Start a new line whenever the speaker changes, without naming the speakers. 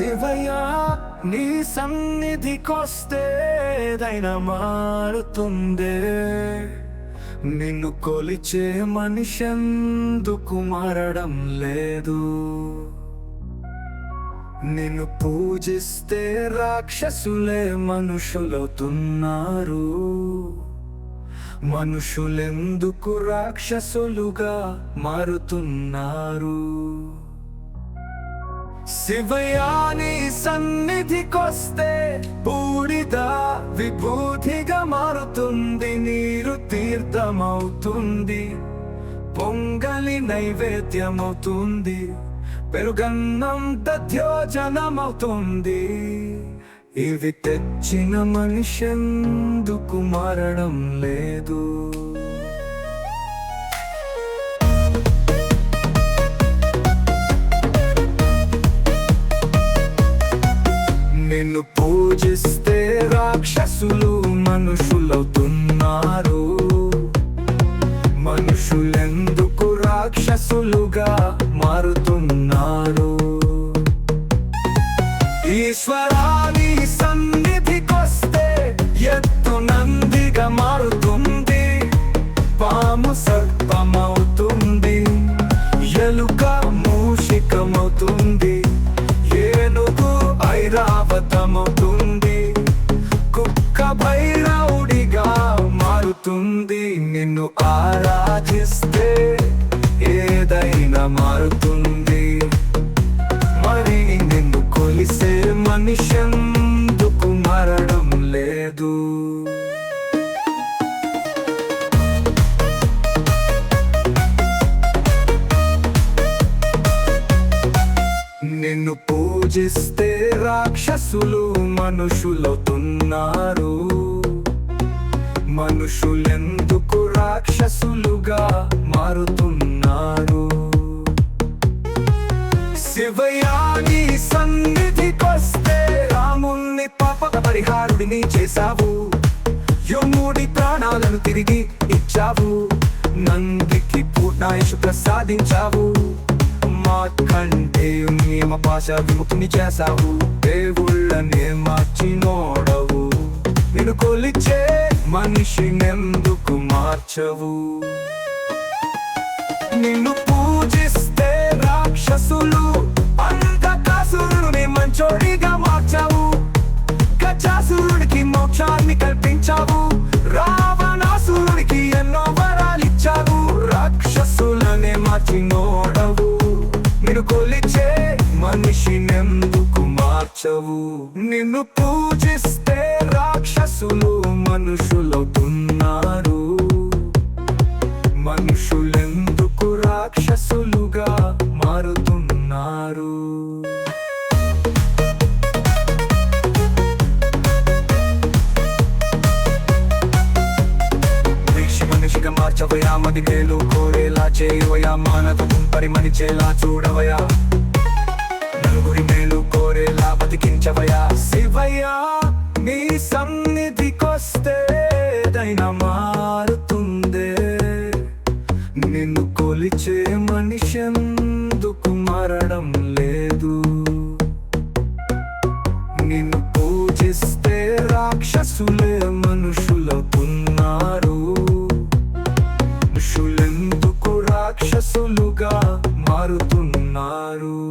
శివయ్య నీ సన్నిధికొస్తే ఏదైనా మారుతుందే. నిన్ను కొలిచే మనిషెందుకు మారడం లేదు. నిన్ను పూజిస్తే రాక్షసులే మనుషులవుతున్నారు. మనుషులెందుకు రాక్షసులుగా మారుతున్నారు? శివయాని సన్నిధికొస్తే బూడిద విభూతిగా మారుతుంది నీరు తీర్థమవుతుంది పొంగలి నైవేద్యమవుతుంది పెరుగన్నం దధ్యోజనమవుతుంది. ఇవి తెచ్చిన మనిషెందుకు మరణం లేదు. ఈశ్వరాని సన్నిధికొస్తే ఎత్తు నందిగా మారుతుంది. పాము సర్పమవుతుంది. ఎలుక మూషికమవుతుంది. ఏనుగు ఐరావతమవుతుంది. కుక్క భైరవుడిగా మారుతుంది. నిన్ను ఆరాధిస్తే పూజిస్తే రాక్షసులు మనుషులవుతున్నారు. మనుషులెందుకు రాక్షసులుగా మారుతున్నారు? శివయాని సన్నిధికొస్తే రాముణ్ణి పాప పరిహారుడిని చేశావు. యముడి ప్రాణాలను తిరిగి ఇచ్చావు. నందికి పూర్ణాయుషు ప్రసాదించావు. మార్కండేయు నియమ పాశ విముక్తిని చేశావు. దేవుళ్ళనే మార్చినోడవు నిన్ను కొలిచే మనిషినెందుకు మార్చవు? నిన్ను పూజిస్తే రాక్షసులు అంధకాసురుని మంచోడిగా మార్చావు. గజాసురుడికి మోక్షాన్ని కల్పించావు. రావణాసురుడికి ఎన్నో వరాలిచ్చావు. రాక్షసులనే మార్చినోడవు మార్చవు. నిన్ను పూజిస్తే రాక్షసులు మనుషులవుతున్నారు. మనుషులెందుకు రాక్షసులుగా మారుతున్నారు? మనిషి మనిషిగా మార్చవయా మదికేలు కోరేలా చేయవయా మానవం పరిమణించేలా చూడవయా? నలుగురి బతికించవయా శివయ్యా నీ సన్నిధికొస్తే ఏదైనా మారుతుందే. నిన్ను కొలిచే మనిషెందుకు మరణం లేదు. నిన్ను పూజిస్తే రాక్షసులే మనుషులకున్నారు. మనుషులెందుకు మారుతున్నారు?